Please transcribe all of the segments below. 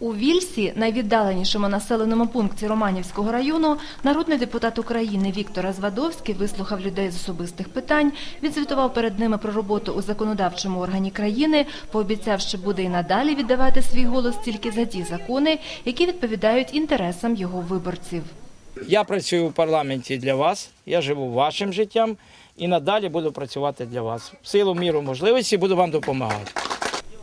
У Вільсі, найвіддаленішому населеному пункті Романівського району, народний депутат України Віктор Азвадовський вислухав людей з особистих питань, відзвітував перед ними про роботу у законодавчому органі країни, пообіцяв, що буде і надалі віддавати свій голос тільки за ті закони, які відповідають інтересам його виборців. Я працюю в парламенті для вас, я живу вашим життям і надалі буду працювати для вас. В силу міру можливості буду вам допомагати.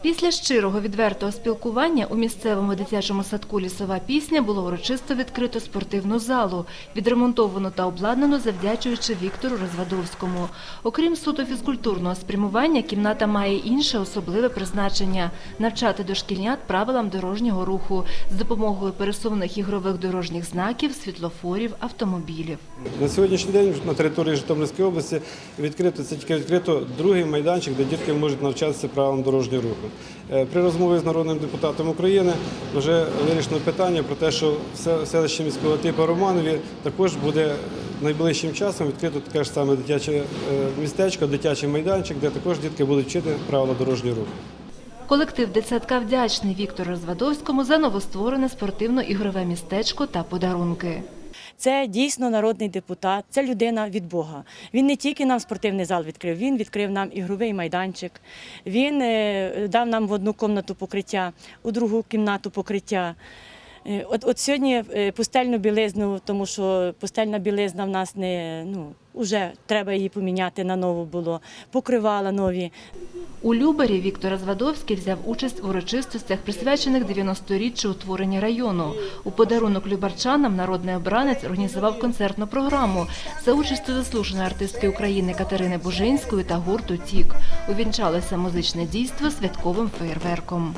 Після щирого відвертого спілкування у місцевому дитячому садку Лісова пісня було урочисто відкрито спортивну залу, відремонтовану та обладнану завдячуючи Віктору Розвадовському. Окрім суто фізкультурного спрямування, кімната має інше особливе призначення навчати дошкільнят правилам дорожнього руху з допомогою пересувних ігрових дорожніх знаків, світлофорів, автомобілів. На сьогоднішній день на території Житомирської області відкрито це тільки відкрито другий майданчик, де дітки можуть навчатися правилам дорожнього руху. Е, При розмові з народним депутатом України вже вирішено питання про те, що в селищі міського типу Романові також буде найближчим часом відкрито таке ж саме дитяче е, містечко, дитячий майданчик, де також дітки будуть вчити правила дорожнього руху. Колектив дитсадка вдячний Віктору Розвадовському за новостворене спортивно-ігрове містечко та подарунки. Це дійсно народний депутат, це людина від Бога. Він не тільки нам спортивний зал відкрив, він відкрив нам ігровий майданчик. Він е, дав нам в одну кімнату покриття, у другу кімнату покриття. Е, От, от сьогодні е, пустельну білизну, тому що пустельна білизна в нас не ну вже треба її поміняти на нову було. Покривала нові. У Любері Віктор Азвадовський взяв участь у урочистостях, присвячених 90-річчю утворення району. У подарунок любарчанам народний обранець організував концертну програму за участю заслуженої артистки України Катерини Бужинської та гурту Тік. Увінчалося музичне дійство святковим феєрверком.